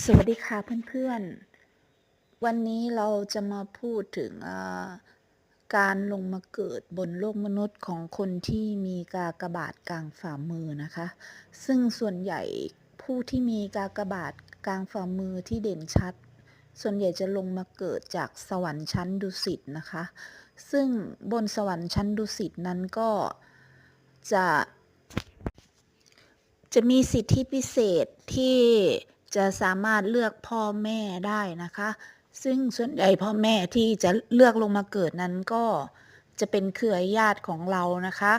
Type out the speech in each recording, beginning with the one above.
สวัสดีค่ะเพื่อนๆ วันนี้เราจะมาพูดถึงการลงมาเกิดบนโลกมนุษย์ของคนที่มีกากบาทกลางฝ่ามือนะคะ ซึ่งส่วนใหญ่ผู้ที่มีกากบาทกลางฝ่ามือที่เด่นชัด ส่วนใหญ่จะลงมาเกิดจากสวรรค์ชั้นดุสิตนะคะ ซึ่งบนสวรรค์ชั้นดุสิตนั้นก็จะ จะมีสิทธิพิเศษที่ จะสามารถเลือกพ่อแม่ได้นะคะ ซึ่งส่วนใหญ่พ่อแม่ที่จะเลือกลงมาเกิดนั้นก็จะเป็นเครือญาติของเรานะคะ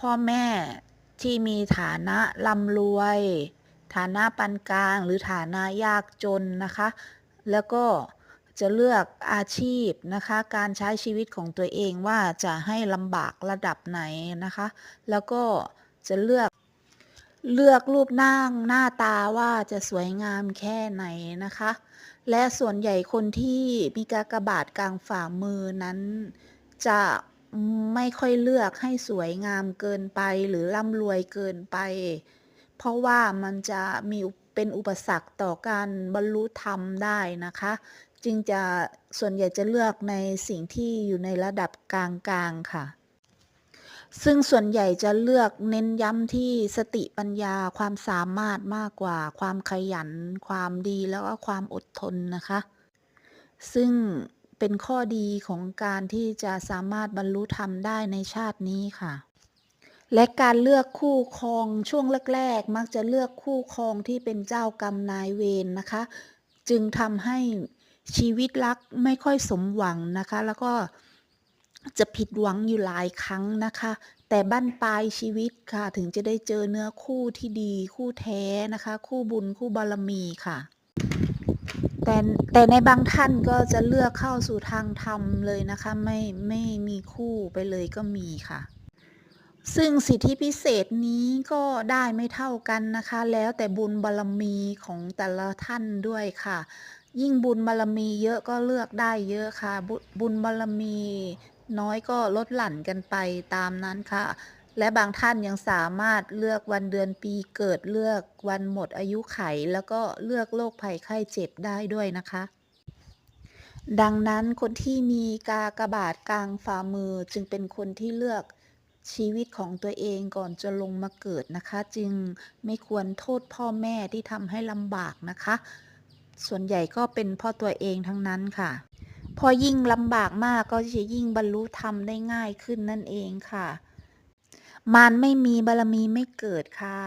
พ่อแม่ที่มีฐานะร่ำรวย ฐานะปานกลาง หรือฐานะยากจนนะคะ แล้วก็จะเลือกอาชีพนะคะ การใช้ชีวิตของตัวเองว่าจะให้ลำบากระดับไหนนะคะ แล้วก็จะเลือก เลือกรูปร่างหน้าตาว่าจะสวยงามแค่ไหนนะคะ และส่วนใหญ่คนที่มีกากบาทกลางฝ่ามือนั้น จะไม่ค่อยเลือกให้สวยงามเกินไปหรือร่ำรวยเกินไป เพราะว่ามันจะมีเป็นอุปสรรคต่อการบรรลุธรรมได้นะคะ จึงจะส่วนใหญ่จะเลือกในสิ่งที่อยู่ในระดับกลางๆค่ะ ซึ่งส่วนใหญ่จะเลือกเน้นย้ำที่สติปัญญาความสามารถมากกว่า ความขยัน ความดีแล้วก็ความอดทนนะคะ ซึ่งเป็นข้อดีของการที่จะสามารถบรรลุธรรมได้ในชาตินี้ค่ะ และการเลือกคู่ครองช่วงแรกๆ มักจะเลือกคู่ครองที่เป็นเจ้ากรรมนายเวรนะคะ จึงทำให้ชีวิตรักไม่ค่อยสมหวังนะคะ แล้วก็ จะผิดหวังอยู่หลายครั้งนะคะ แต่บั้นปลายชีวิตค่ะ ถึงจะได้เจอเนื้อคู่ที่ดี คู่แท้นะคะ คู่บุญคู่บารมีค่ะ แต่แต่ในบางท่านก็จะเลือกเข้าสู่ทางธรรมเลยนะคะ ไม่ไม่มีคู่ไปเลยก็มีค่ะซึ่งสิทธิพิเศษนี้ก็ได้ไม่เท่ากันนะคะ แล้วแต่บุญบารมีของแต่ละท่านด้วยค่ะ ยิ่งบุญบารมีเยอะก็เลือกได้เยอะค่ะ บุบุญบารมี น้อยก็ลดหลั่นกันไปตามนั้นค่ะ และบางท่านยังสามารถเลือกวันเดือนปีเกิดเลือกวันหมดอายุไข แล้วก็เลือกโรคภัยไข้เจ็บได้ด้วยนะคะดังนั้นคนที่มีกากระบาทกลางฝ่ามือจึงเป็นคนที่เลือกชีวิตของตัวเองก่อนจะลงมาเกิดนะคะ จึงไม่ควรโทษพ่อแม่ที่ทำให้ลำบากนะคะ ส่วนใหญ่ก็เป็นพ่อตัวเองทั้งนั้นค่ะ พอยิ่งลำบากมากก็จะยิ่งบรรลุธรรมได้ง่ายขึ้นนั่นเองค่ะ มารไม่มีบารมีไม่เกิดค่ะ